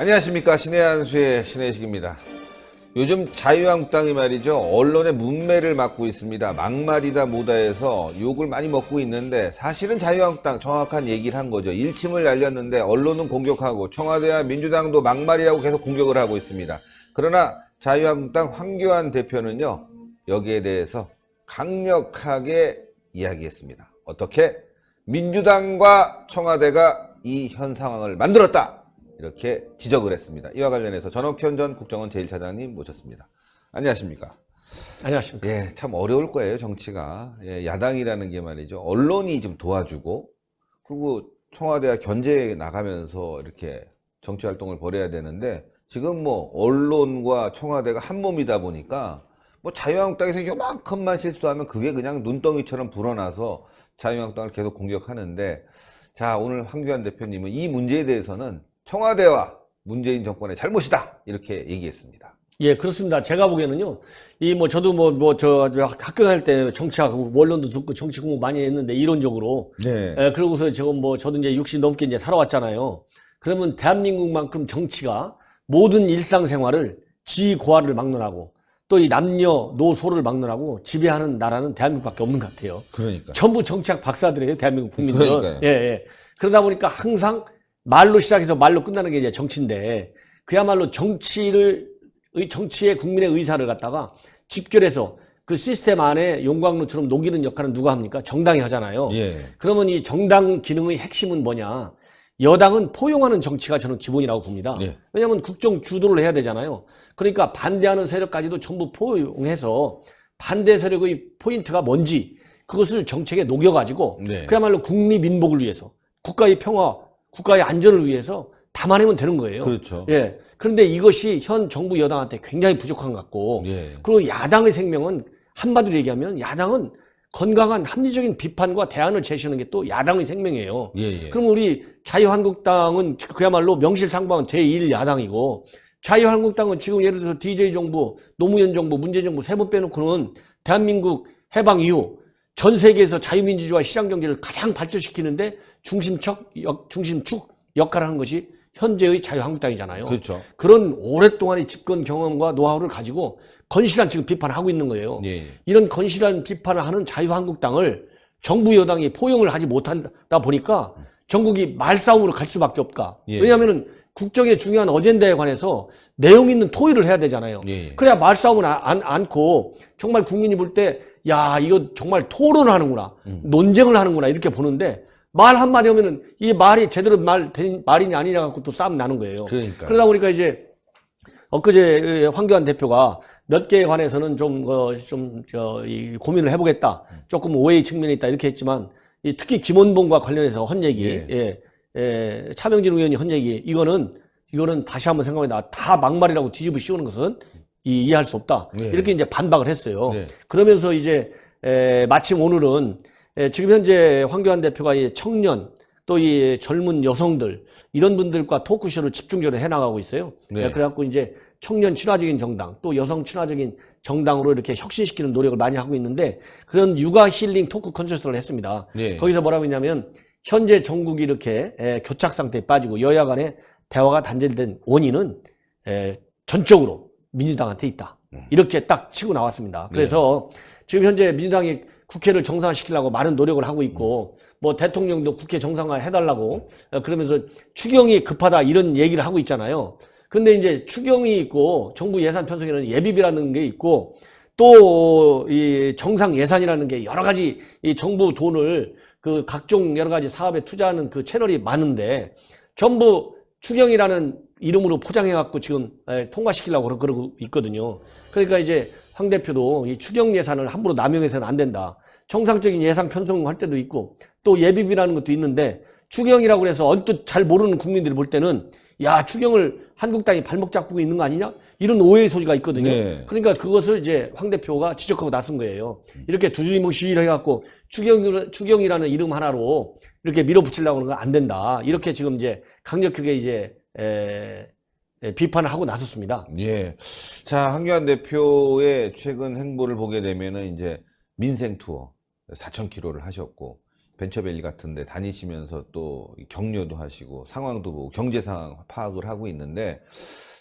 안녕하십니까 신의 한수의 신혜식입니다. 요즘 자유한국당이 말이죠 언론의 문매를 맡고 있습니다. 막말이다 뭐다 해서 욕을 많이 먹고 있는데 사실은 자유한국당 정확한 얘기를 한 거죠. 일침을 날렸는데 언론은 공격하고 청와대와 민주당도 막말이라고 계속 공격을 하고 있습니다. 그러나 자유한국당 황교안 대표는요 여기에 대해서 강력하게 이야기했습니다. 어떻게 민주당과 청와대가 이 현 상황을 만들었다. 이렇게 지적을 했습니다. 이와 관련해서 전옥현 전 국정원 제1차장님 모셨습니다. 안녕하십니까? 안녕하십니까. 예, 참 어려울 거예요, 정치가. 예, 야당이라는 게 말이죠. 언론이 좀 도와주고, 그리고 청와대와 견제에 나가면서 이렇게 정치 활동을 벌여야 되는데, 지금 뭐, 언론과 청와대가 한 몸이다 보니까, 뭐, 자유한국당에서 요만큼만 실수하면 그게 그냥 눈덩이처럼 불어나서 자유한국당을 계속 공격하는데, 자, 오늘 황교안 대표님은 이 문제에 대해서는 청와대와 문재인 정권의 잘못이다! 이렇게 얘기했습니다. 예, 그렇습니다. 제가 보기에는요, 이 뭐 저도 뭐, 뭐, 저, 저 학교 다닐 때 정치하고 원론도 듣고 정치 공부 많이 했는데, 이론적으로. 네. 예, 그러고서 지금 뭐 저도 이제 60 넘게 이제 살아왔잖아요. 그러면 대한민국만큼 정치가 모든 일상생활을 지고화를 막론하고 또 이 남녀 노소를 막론하고 지배하는 나라는 대한민국밖에 없는 것 같아요. 그러니까. 전부 정치학 박사들이에요, 대한민국 국민들은. 그러니까요. 예, 예. 그러다 보니까 항상 말로 시작해서 말로 끝나는 게 이제 정치인데, 그야말로 정치를, 의- 정치의 국민의 의사를 갖다가 집결해서 그 시스템 안에 용광로처럼 녹이는 역할은 누가 합니까? 정당이 하잖아요. 예. 그러면 이 정당 기능의 핵심은 뭐냐? 여당은 포용하는 정치가 저는 기본이라고 봅니다. 예. 왜냐하면 국정 주도를 해야 되잖아요. 그러니까 반대하는 세력까지도 전부 포용해서 반대 세력의 포인트가 뭔지 그것을 정책에 녹여가지고 네. 그야말로 국리 민복을 위해서 국가의 평화, 국가의 안전을 위해서 담아내면 되는 거예요. 그렇죠. 예. 그런데 이것이 현 정부 여당한테 굉장히 부족한 것 같고 예. 그리고 야당의 생명은 한마디로 얘기하면 야당은 건강한 합리적인 비판과 대안을 제시하는 게 또 야당의 생명이에요. 예, 예. 그럼 우리 자유한국당은 그야말로 명실상부한 제1야당이고 자유한국당은 지금 예를 들어서 DJ 정부, 노무현 정부, 문재 정부 세 번 빼놓고는 대한민국 해방 이후 전 세계에서 자유민주주의와 시장경제를 가장 발전시키는데 중심척, 역, 중심축 역할을 하는 것이 현재의 자유한국당이잖아요. 그렇죠. 그런 오랫동안의 집권 경험과 노하우를 가지고 건실한 지금 비판을 하고 있는 거예요. 예, 예. 이런 건실한 비판을 하는 자유한국당을 정부 여당이 포용을 하지 못한다 보니까 전국이 말싸움으로 갈 수밖에 없다. 예. 왜냐하면 국정의 중요한 어젠다에 관해서 내용 있는 토의를 해야 되잖아요. 예, 예. 그래야 말싸움을 안, 안- 않고 정말 국민이 볼 때 야 이거 정말 토론을 하는구나 음. 논쟁을 하는구나 이렇게 보는데 말 한마디 하면은 이 말이 제대로 말 된 말이냐 아니냐 갖고 또 싸움 나는 거예요. 그러니까요. 그러다 보니까 이제 엊그제 황교안 대표가 몇 개에 관해서는 좀, 어, 좀, 저, 이 고민을 해보겠다. 조금 오해의 측면이 있다. 이렇게 했지만, 이 특히 김원봉과 관련해서 헌 얘기, 예. 예, 예, 차명진 의원이 헌 얘기, 이거는, 이거는 다시 한번 생각해다. 다 막말이라고 뒤집어 씌우는 것은 이, 이해할 수 없다. 예. 이렇게 이제 반박을 했어요. 네. 그러면서 이제, 에, 마침 오늘은, 에, 지금 현재 황교안 대표가 이 청년, 또 이 젊은 여성들, 이런 분들과 토크쇼를 집중적으로 해나가고 있어요. 네. 예, 그래갖고 이제 청년 친화적인 정당, 또 여성 친화적인 정당으로 이렇게 혁신시키는 노력을 많이 하고 있는데 그런 육아 힐링 토크 콘서트를 했습니다. 네. 거기서 뭐라고 했냐면 현재 전국이 이렇게 에, 교착 상태에 빠지고 여야 간의 대화가 단절된 원인은 에, 전적으로 민주당한테 있다. 음. 이렇게 딱 치고 나왔습니다. 그래서 네. 지금 현재 민주당이 국회를 정상화시키려고 많은 노력을 하고 있고 음. 뭐 대통령도 국회 정상화 해달라고 어, 그러면서 추경이 급하다 이런 얘기를 하고 있잖아요. 근데 이제 추경이 있고 정부 예산 편성에는 예비비라는 게 있고 또 이 정상 예산이라는 게 여러 가지 이 정부 돈을 그 각종 여러 가지 사업에 투자하는 그 채널이 많은데 전부 추경이라는 이름으로 포장해 갖고 지금 에, 통과시키려고 그러- 그러고 있거든요. 그러니까 이제 황 대표도 이 추경 예산을 함부로 남용해서는 안 된다. 정상적인 예산 편성할 때도 있고 또 예비비라는 것도 있는데 추경이라고 해서 언뜻 잘 모르는 국민들이 볼 때는 야 추경을 한국당이 발목 잡고 있는 거 아니냐 이런 오해의 소지가 있거든요. 네. 그러니까 그것을 이제 황 대표가 지적하고 나선 거예요. 이렇게 두주리뭉실 해갖고 추경 추경이라는 이름 하나로 이렇게 밀어붙이려고 하는 건 안 된다. 이렇게 지금 이제 강력하게 이제 에, 에, 비판을 하고 나섰습니다. 예. 자, 황교안 대표의 최근 행보를 보게 되면은 이제 민생 투어 4,000km를 하셨고 벤처밸리 같은 데 다니시면서 또 격려도 하시고 상황도 보고 경제 상황 파악을 하고 있는데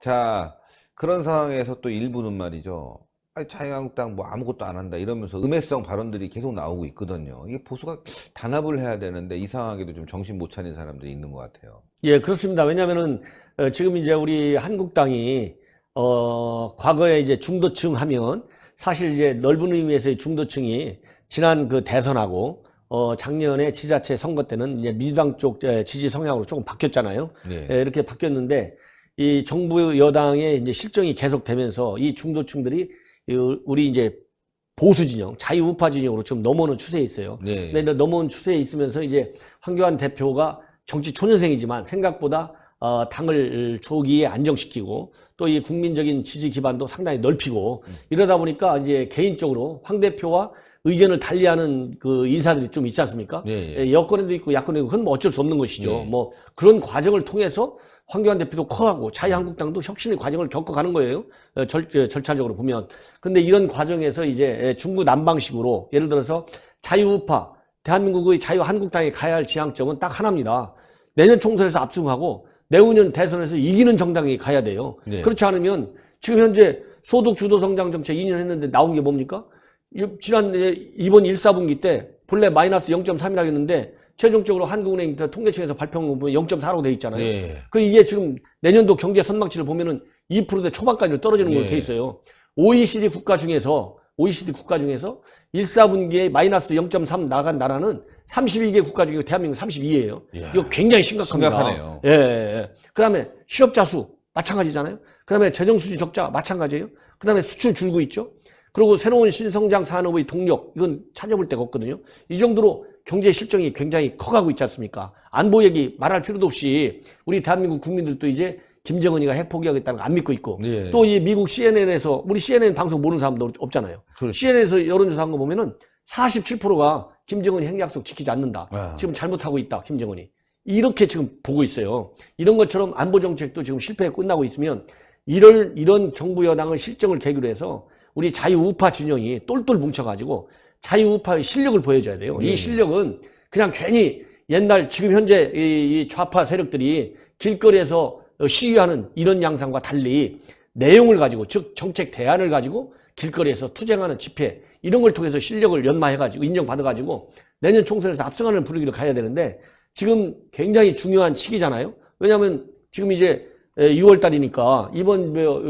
자 그런 상황에서 또 일부는 말이죠. 아니, 자유한국당 뭐 아무것도 안 한다 이러면서 음해성 발언들이 계속 나오고 있거든요. 이게 보수가 단합을 해야 되는데 이 상황에도 좀 정신 못 차린 사람들이 있는 것 같아요. 예, 그렇습니다. 왜냐면은, 어, 지금 이제 우리 한국당이, 어, 과거에 이제 중도층 하면 사실 이제 넓은 의미에서의 중도층이 지난 그 대선하고, 어, 작년에 지자체 선거 때는 이제 민주당 쪽 에, 지지 성향으로 조금 바뀌었잖아요. 네. 예, 이렇게 바뀌었는데, 이 정부 여당의 이제 실정이 계속되면서 이 중도층들이 이 우리 이제 보수 진영, 자유우파 진영으로 지금 넘어오는 추세에 있어요. 네. 근데 넘어온 추세에 있으면서 이제 황교안 대표가 정치 초년생이지만 생각보다 어, 당을 초기에 안정시키고 또 이 국민적인 지지 기반도 상당히 넓히고 이러다 보니까 이제 개인적으로 황 대표와 의견을 달리하는 그 인사들이 좀 있지 않습니까? 예, 예. 예, 여권에도 있고 야권에도 있고 그건 뭐 어쩔 수 없는 것이죠. 네. 뭐 그런 과정을 통해서 황교안 대표도 커가고 자유한국당도 혁신의 과정을 겪어가는 거예요. 어, 절, 어, 절차적으로 보면. 근데 이런 과정에서 이제 예, 중구 난방식으로 예를 들어서 자유우파, 대한민국의 자유한국당에 가야 할 지향점은 딱 하나입니다. 내년 총선에서 압승하고 내후년 대선에서 이기는 정당이 가야 돼요. 네. 그렇지 않으면 지금 현재 소득 주도 성장 정책 2년 했는데 나온 게 뭡니까? 이- 지난 예, 이번 1, 4분기 때 본래 마이너스 0.3이라고 했는데 최종적으로 한국은행 그 통계청에서 발표한 거 보면 0.4라고 돼 있잖아요. 네. 그 이게 지금 내년도 경제 선망치를 보면은 2%대 초반까지 떨어지는 걸로 예. 돼 있어요. OECD 국가 중에서 OECD 국가 중에서 1, 4분기에 마이너스 0.3 나간 나라는 32개 국가 중에 대한민국 32예요. 이야, 이거 굉장히 심각합니다. 심각하네요. 예, 예, 예. 그다음에 실업자 수 마찬가지잖아요. 그다음에 재정 수지 적자 마찬가지예요. 그다음에 수출 줄고 있죠. 그리고 새로운 신성장 산업의 동력 이건 찾아볼 데가 없거든요. 이 정도로 경제 실정이 굉장히 커가고 있지 않습니까? 안보 얘기 말할 필요도 없이 우리 대한민국 국민들도 이제 김정은이가 핵 포기하겠다는 거 안 믿고 있고 네. 또이 미국 CNN에서 우리 CNN 방송 모르는 사람도 없잖아요. 그렇죠. CNN에서 여론조사한 거 보면은 47%가 김정은이 핵 약속 지키지 않는다. 아. 지금 잘못하고 있다. 김정은이. 이렇게 지금 보고 있어요. 이런 것처럼 안보 정책도 지금 실패에 끝나고 있으면 이럴 이런 정부 여당을 실정을 계기로 해서 우리 자유우파 진영이 똘똘 뭉쳐가지고 자유우파의 실력을 보여줘야 돼요. 예. 이 실력은 그냥 괜히 옛날 지금 현재 이, 이 좌파 세력들이 길거리에서 시위하는 이런 양상과 달리 내용을 가지고 즉 정책 대안을 가지고 길거리에서 투쟁하는 집회 이런 걸 통해서 실력을 연마해가지고 인정받아가지고 내년 총선에서 압승하는 분위기로 가야 되는데 지금 굉장히 중요한 시기잖아요. 왜냐하면 지금 이제 6월 달이니까 이번 뭐,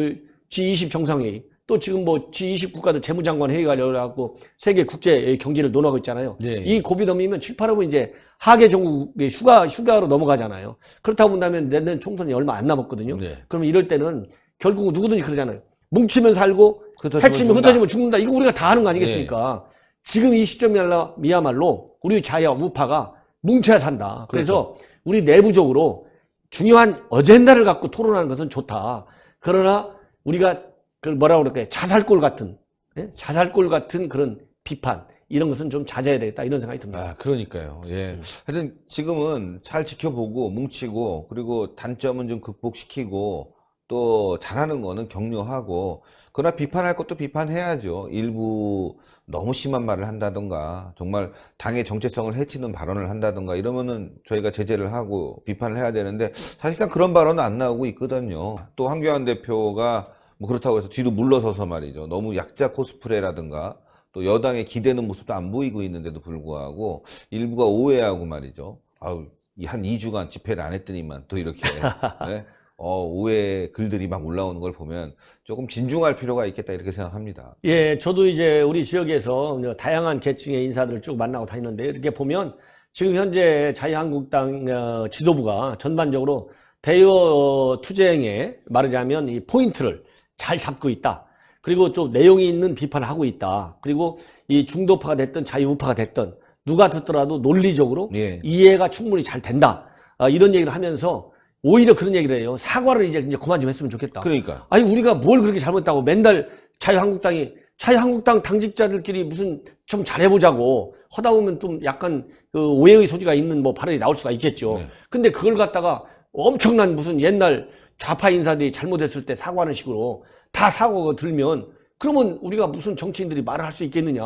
G20 정상회의 또 지금 뭐 G20 국가들 재무장관 회의가 열려갖고 세계 국제 경제를 논하고 있잖아요. 네. 이 고비 넘으면 7, 8월은 이제 하계 정국의 휴가 휴가로 넘어가잖아요. 그렇다고 본다면 내년 총선이 얼마 안 남았거든요. 네. 그럼 이럴 때는 결국 누구든지 그러잖아요. 뭉치면 살고 해치면 죽는다. 흩어지면 죽는다. 이거 우리가 다 아는 거 아니겠습니까? 네. 지금 이 시점이야말로 우리 자야 우파가 뭉쳐야 산다. 그래서 그렇죠. 우리 내부적으로 중요한 어젠다를 갖고 토론하는 것은 좋다. 그러나 우리가 그 뭐라 그럴까요? 자살골 같은 예? 자살골 같은 그런 비판 이런 것은 좀 자제해야 되겠다 이런 생각이 듭니다. 아, 그러니까요. 예. 하여튼 지금은 잘 지켜보고 뭉치고 그리고 단점은 좀 극복시키고 또 잘하는 거는 격려하고 그러나 비판할 것도 비판해야죠. 일부 너무 심한 말을 한다던가 정말 당의 정체성을 해치는 발언을 한다던가 이러면은 저희가 제재를 하고 비판을 해야 되는데 사실상 그런 발언은 안 나오고 있거든요. 또 황교안 대표가 뭐 그렇다고 해서 뒤로 물러서서 말이죠. 너무 약자 코스프레라든가 또 여당에 기대는 모습도 안 보이고 있는데도 불구하고 일부가 오해하고 말이죠. 아우, 이한 2주간 집회를 안 했더니만 또 이렇게 네? 어, 오해 글들이 막 올라오는 걸 보면 조금 진중할 필요가 있겠다 이렇게 생각합니다. 예, 저도 이제 우리 지역에서 다양한 계층의 인사들을 쭉 만나고 다니는데 이렇게 보면 지금 현재 자유한국당 어, 지도부가 전반적으로 대여 투쟁에 말하자면 이 포인트를 잘 잡고 있다. 그리고 좀 내용이 있는 비판을 하고 있다. 그리고 이 중도파가 됐든 자유우파가 됐든 누가 듣더라도 논리적으로 예. 이해가 충분히 잘 된다. 아, 이런 얘기를 하면서 오히려 그런 얘기를 해요. 사과를 이제 이제 그만 좀 했으면 좋겠다. 그러니까. 아니 우리가 뭘 그렇게 잘못했다고 맨날 자유한국당이 자유한국당 당직자들끼리 무슨 좀 잘해보자고 하다 보면 좀 약간 그 오해의 소지가 있는 뭐 발언이 나올 수가 있겠죠. 네. 근데 그걸 갖다가 엄청난 무슨 옛날 좌파 인사들이 잘못했을 때 사과하는 식으로 다 사과가 들면 그러면 우리가 무슨 정치인들이 말을 할 수 있겠느냐?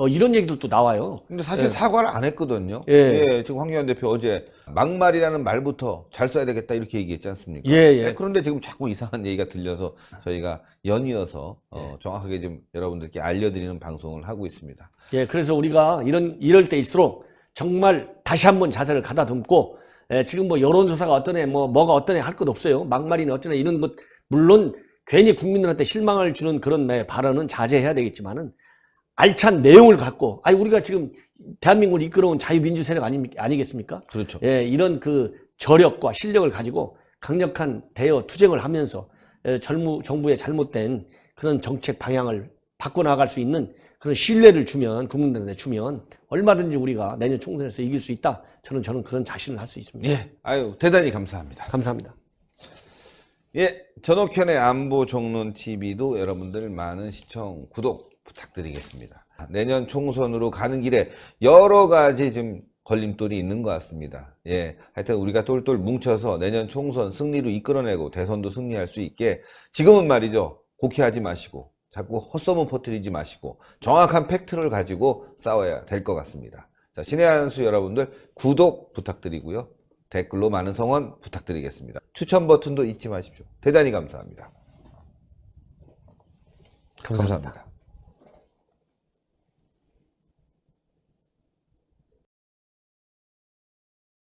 어, 이런 얘기들도 나와요. 근데 사실 사과를 안 했거든요. 예. 예, 지금 황교안 대표 어제 막말이라는 말부터 잘 써야 되겠다 이렇게 얘기했지 않습니까? 예, 예. 그런데 지금 자꾸 이상한 얘기가 들려서 저희가 연이어서 어, 정확하게 좀 여러분들께 알려드리는 방송을 하고 있습니다. 예, 그래서 우리가 이런 이럴 때일수록 정말 다시 한번 자세를 가다듬고 예, 지금 뭐 여론조사가 어떠네, 뭐 뭐가 어떠네 할 것 없어요. 막말이나 어쩌네 이런 것 물론 괜히 국민들한테 실망을 주는 그런 네, 발언은 자제해야 되겠지만은 알찬 내용을 갖고 아니 우리가 지금 대한민국을 이끌어온 자유민주 세력 아니, 아니겠습니까? 그렇죠. 예, 이런 그 저력과 실력을 가지고 강력한 대여 투쟁을 하면서 예, 젊우, 정부의 잘못된 그런 정책 방향을 바꿔 나갈 수 있는 그런 신뢰를 주면 국민들한테 주면 얼마든지 우리가 내년 총선에서 이길 수 있다. 저는 저는 그런 자신을 할 수 있습니다. 예, 아유 대단히 감사합니다. 감사합니다. 예, 전옥현의 안보 종론 TV도 여러분들 많은 시청, 구독 부탁드리겠습니다. 내년 총선으로 가는 길에 여러 가지 좀 걸림돌이 있는 것 같습니다. 예, 하여튼 우리가 똘똘 뭉쳐서 내년 총선 승리로 이끌어내고 대선도 승리할 수 있게 지금은 말이죠. 곡해하지 마시고 자꾸 헛소문 퍼뜨리지 마시고 정확한 팩트를 가지고 싸워야 될 것 같습니다. 자, 신의 한수 여러분들 구독 부탁드리고요. 댓글로 많은 성원 부탁드리겠습니다. 추천 버튼도 잊지 마십시오. 대단히 감사합니다. 감사합니다.